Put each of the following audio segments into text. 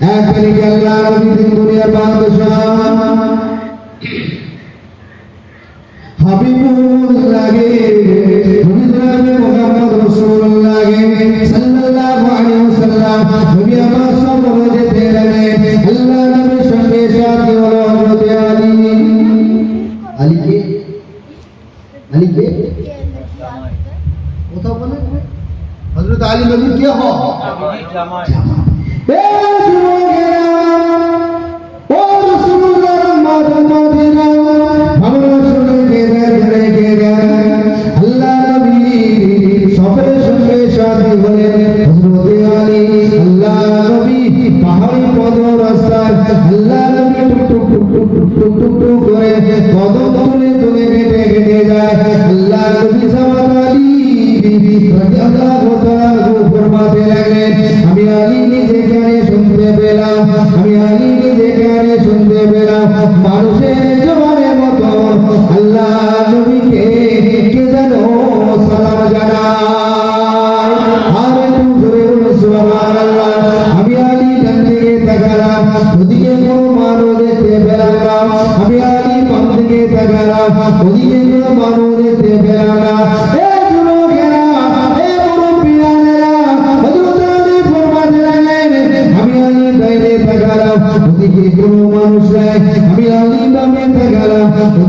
এক তারিখে আল্লাহ নবী দিন দুনিয়ার বাদশাহ হাবিবুল্লাহে হুজুরাবে মুহাম্মদ রাসূলুল্লাহে সাল্লাল্লাহু আলাইহি ওয়াসাল্লাম নবী আমার সফরে যেতে লাগলেন আল্লাহ নবীর সঙ্গে সাথী হলো হযরত আলী আলী কে আলী কে কোথাও বলে হযরত আলী নবী কে হয় এ যুবকেরা ও রাসূলুল্লাহর মাধুমদিরা আমরা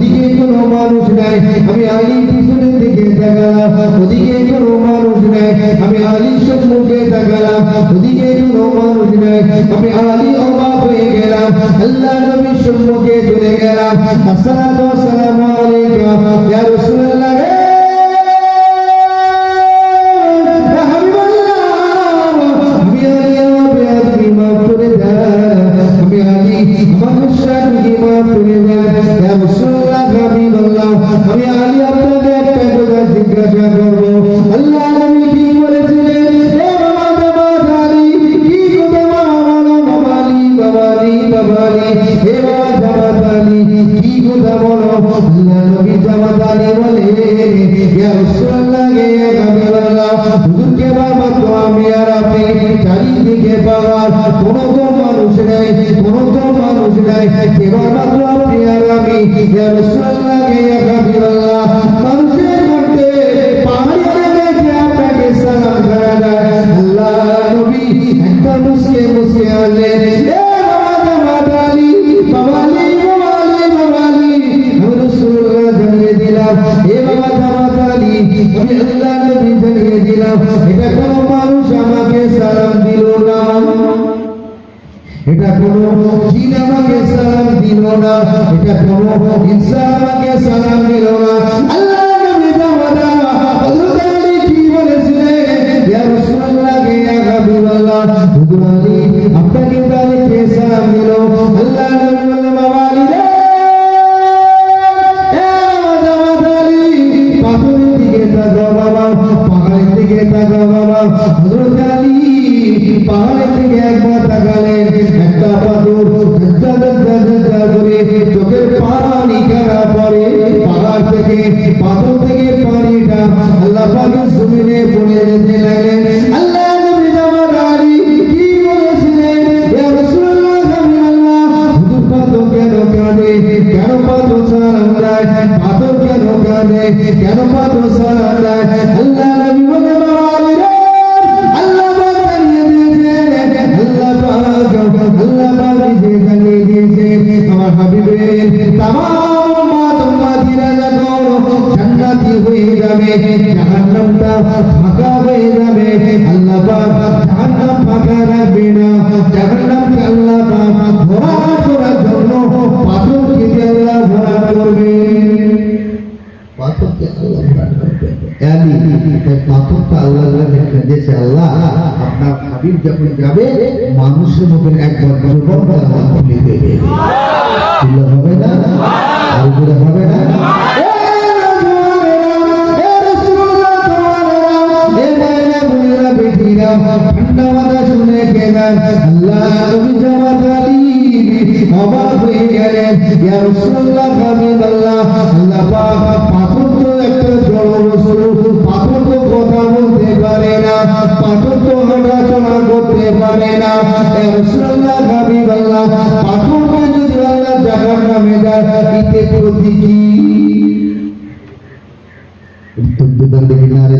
ওদিকে কোনো মানুষ নাই, আমি আলীর পিছনের দিকে তাকালাম ওদিকে কোনো মানুষ নাই আমি আলীর সম্মুখে তাকালাম ওদিকে কোনো মানুষ নাই, আমি আলী অবাক হয়ে গেলাম আল্লাহ নবীর সম্মুখে চলে গেলাম। আসসালামু আলাইকা, ইয়া রাসূলুল্লাহ। ইয়া রাসূলুল্লাহ ইয়া হাবিবাল্লাহ হুজুরকে বাবা তো আমি আর আপনি চারিদিকে পাওয়ার কোনো মানুষ নেই কোনো তো মানুষ নেই কেবল আপনি আর আমি ইয়া আমি আল্লাহ নবী জানিয়ে দিলাম এটা কোনো মানুষ আমাকে সালাম দিল না। এটা কোনো জিন আমাকে সালাম দিল না। এটা কোনো ইনসান আমাকে সালাম দিল না। দেয় পাথর কেন কাঁদে কেন পাথর দেয় আল্লাহ নবী বলে আমার হাবিবের তামাম উম্মত উম্মতিরা যখন জান্নাতি হয়ে যাবে কেঁদেছে আল্লাহ আপনার হাবিব যখন যাবে মানুষের মতন একবার আল্লাহ খুলে দেবে হবে না আর হবে না শুনে আল্লাহ হয়ে ইয়া পাথর তো একটা জড় পারে না পাথর তো হাঁটাচলা করতে পারে না। হাবিবাল্লাহ পাথরকে যদি আল্লাহ জাহার নামে যায় এতে প্রতি কি দেখি না রে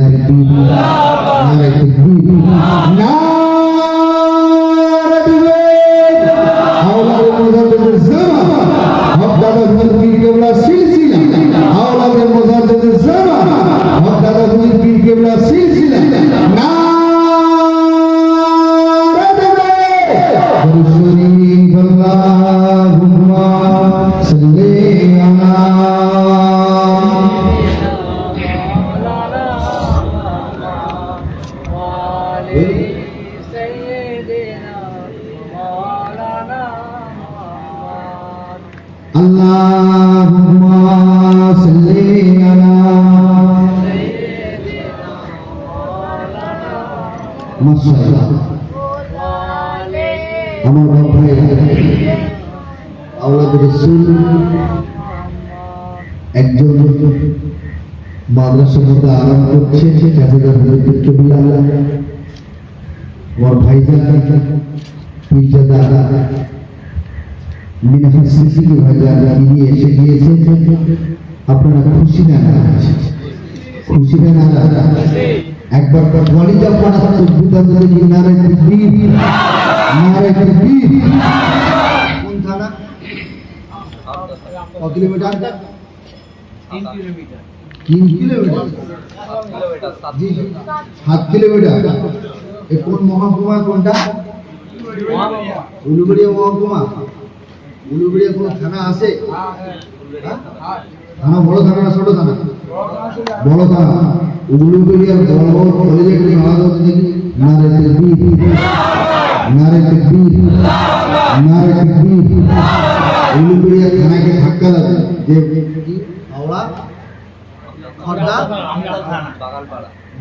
اللهم صل على মাশাআল্লাহ আমার বাপ ভাই আওলাদ রাসূল একজন মাদ্রাসার মধ্যে আরাম করছে জাফর হযরত কবিলা আমার ভাইজান পীরজাদা মিনাফা সিদ্দিকী ভাইজান তিনি এসে গিয়েছেন আপনারা খুশি না খুশি না? একবার ওয়ালিদা পাড়া তকবীর দিলে নারে তাকবীর নারে তাকবীর কোন থানা? কত কিলোমিটার? তিন কিলোমিটার। তিন কিলোমিটার? কিলোমিটার সাত সাত কিলোমিটার? এ কোন মহকুমা কোনটা? উলুবেড়িয়া মহকুমা। উলুবেড়িয়া কোনো থানা আছে? হ্যাঁ? থানা, বড় থানা না ছোট থানা? বড় থানা। উলুবেড়িয়ার বড় বড় কলেজে একটু দেখি নারে তকবীর নারে তকবীর নারে তকবীর উলুবেড়িয়া থানাকে ধাক্কা লাগে। যে হাওড়া? খর্দা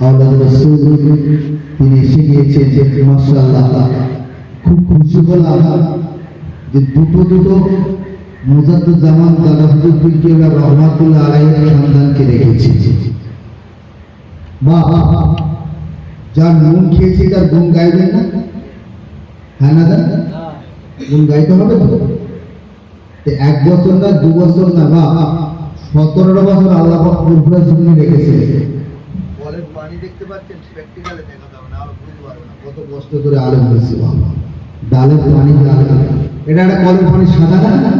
আওলাদ রসুল তিনি এসে গিয়েছেন মাসাল্লাহ খুব খুশি হলাম যে দুটো দুটো মুজাদ্দুজ্জামান দাদা হুজুর পীরকেবলা রহমাতুল্লাহ আলাইহির সন্তানকে রেখেছি বাহ যার নুন খেয়েছি তার গুণ গাইবেন না? হ্যাঁ না দাদা গুণ গাইতে হবে তো? এক বছর না, দু বছর না বা সতেরোটা বছর আল্লাহ পুরপুরা জন্য রেখেছে কলের দেখতে পাচ্ছেন প্র্যাকটিক্যালে দেখা যাবে না আর বুঝতে পারবে না। কত কষ্ট করে আলেম হয়েছে বাবা। ডালের পানি ডালে এটা একটা কলের পানি সাদা না?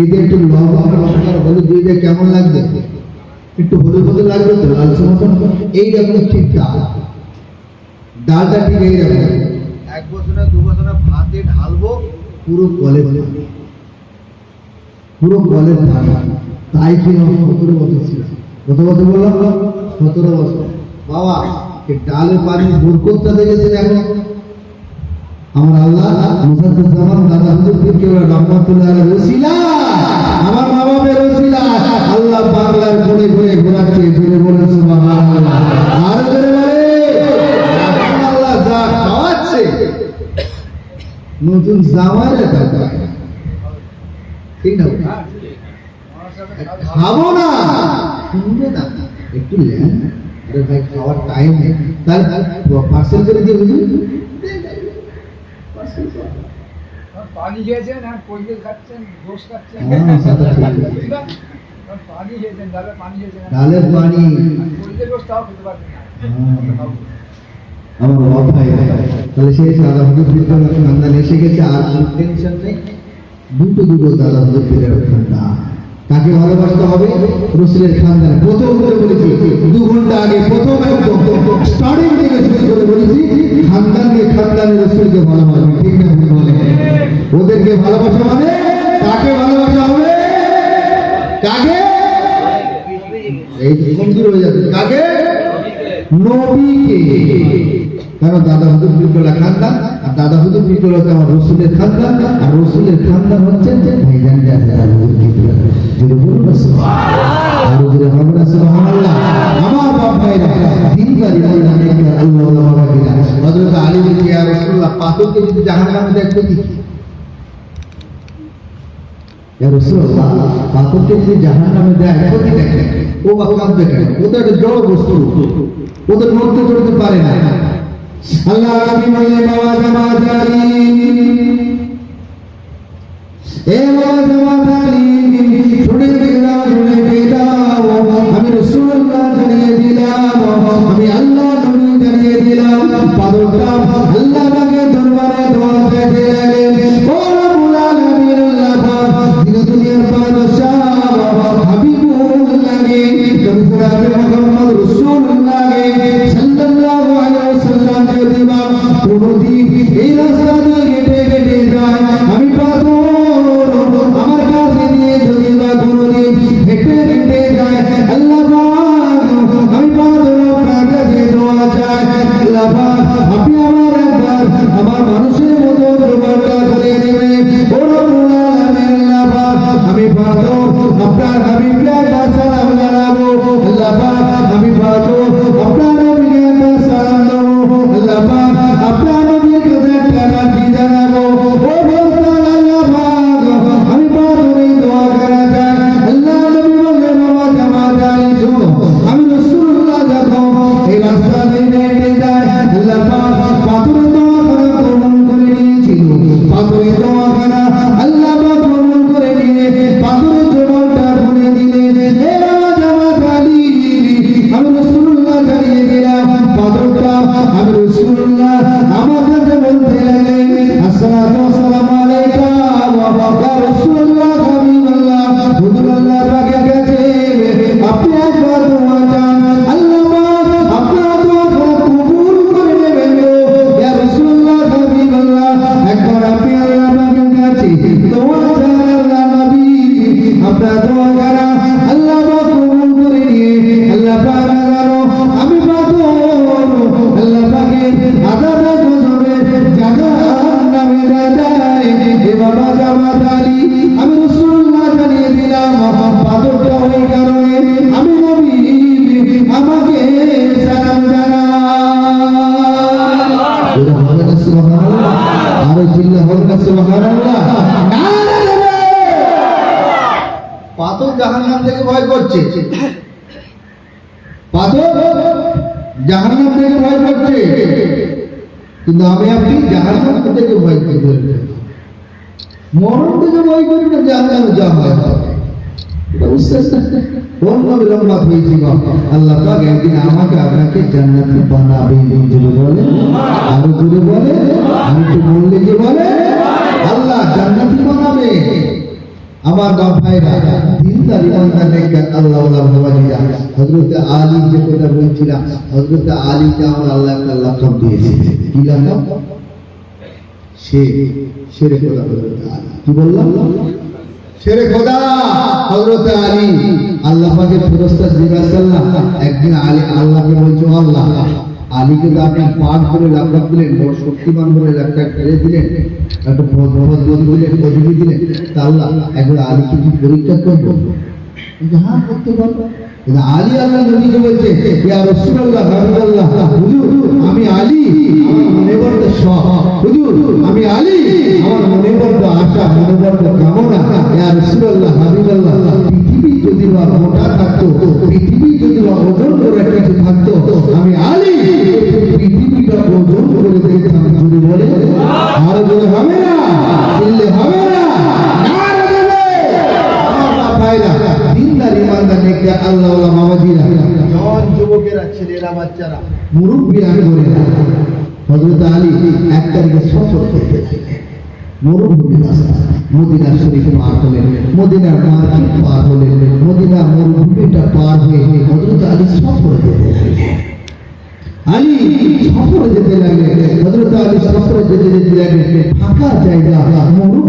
এতে একটু লবণ লঙ্কার হলুদ দিয়ে দিয়ে কেমন লাগবে? একটু হলুদ হলুদ লাগবে তো মতন এইরকম ঠিক ডাল। ডালটা ঠিক এইরকম। এক বছর না দু বছর না ভাতে ঢালবো পুরো কলের পুরো কলের পানি। তাই কি সতেরো বছর ছিল? কত বছর বললাম? সতেরো বছর। বাবা ডালের পানি বরকতটা দেখেছেন এখন। আমার আল্লাহ মুসাদ্দিদ জামান দাদা হুজুর পীর কেবলা রহমাতুল্লাহ রসিলা। আমার মা বাবার রসিলা। আল্লাহ বাংলার ঘুরে ঘুরে ঘোরাচ্ছে ঘুরে বলে সুবহানাল্লাহ। আর জোরে বলে, আল্লাহ যা খাওয়াচ্ছে, নতুন জামাইরা তা ঠিক না খাব না, শুনবে না। একটু লেন। আরে ভাই খাওয়ার টাইম নেই তাহলে পার্সেল করে দিয়ে বুঝুন পানি খেয়েছেন আর পরিবেশ খাচ্ছেন দোষ খাচ্ছেন হ্যাঁ, সেটা ঠিক। ঠিক আছে? কারণ পানি খেয়েছেন ডালের পানি খেয়েছেন ডালের পানি পরিবেশ দোষ তাও খেতে পারবেন না আমার বাবা ভাই তাহলে সেই দাদা হুজুর পীরের সন্তান এসে গেছে আর কোনো টেনশন নেই দুটো দুটো দাদা হুজুর পীরের ঠান্ডা কাকে ভালোবাসতে হবে রসুলের খানদান। প্রথম করে বলেছি, দু ঘণ্টা আগে প্রথম একদম স্টার্টিং থেকে শুরু করে বলেছি খানদানকে খানদানের রসুলকে ভালোবাসবে। ঠিক না বলে? ওদেরকে ভালোবাসা মানে কাকে ভালোবাসা হবে? কাকে? এই হয়ে যাবে। কাকে? নবীকে। কারণ দাদা হুজুর বিপ্ললা খানদান? আর দাদা হুজুর বিপ্ললা হচ্ছে আমার রসুলের খানদান। আর রসুলের খানদান হচ্ছে ভাইজান যদি একটা জড় বস্তু। ওদের মধ্যে পারে না। আল্লাহ নবী বলে এই রাস্তা দিয়ে হেঁটে হেঁটে যায় আপনার আপনার পাথরটা আমি জাহান্নাম থেকে ভয় করছে। কিন্তু আমি আপনি জাহান্নাম থেকে ভয় করি মরণ থেকে ভয় করি না, জাহান্নামে যা হয় আল্লাহ একদিন আমাকে আপনাকে জান্নাতি বানাবে বলে, আরও জোরে বলে আমি তো বললে যে বলে? আল্লাহ জান্নাতি বানাবে। আমার বাপ ভাইরা আল্লাহ আল্লাহ ভাবাজিরা হযরত আলী যে কথা বলছিলাম, হযরত আলীকে আল্লাহ একটা কি সে হযরত আলী। কি বললাম? শেরে খোদা হযরত আলী। আল্লাহ পাকের ফেরেশতা জিজ্ঞাসা একদিন আলী আল্লাহকে বলছো আল্লাহ আলীকে তো আপনি পাঠ করে লাভ দিলেন, বড় শক্তিমান বলে একটা ফেলে দিলেন, একটা দিলেন। আল্লাহ, একবার পরীক্ষা করব? হ্যাঁ করতে পারব। আলী আল্লাহ নবীকে বলছে, ইয়া রাসূলুল্লাহ হুজুর, আমি আলী মনে বড় হুজুর, আমি আলী, আমার মনে বড় আশা মনে বড় কামনা। ইয়া রাসূলুল্লাহ যদি বা মোটা থাকতো পৃথিবী যদি বা ওজন করে কিছু থাকতো আমি আলি পৃথিবীটা ওজন করে দিতাম যদি বলে আর যদি হবে না চিনলে হবে না নারে দেবে। আমার ভাইরা দিনদার ইমানদার নেকে আল্লাহ আল্লাহ মামাজিরা জওয়ান যুবকেরা ছেলেরা বাচ্চারা। মুরব্বীরা করে। হযরত আলী এক তারিখে সফর করতে লাগলেন মরুভূমি রাস্তা মদিনা শরীফ পার হলেন মদিনার মার্কেট পার হলেন, মদিনা মরুভূমিটা পার হয়ে হজরত আলী সফরে যেতে লাগলেন। আলী সফরে যেতে লাগলেন হজরত আলী সফরে যেতে যেতে লাগলেন, ফাঁকা জায়গা মরু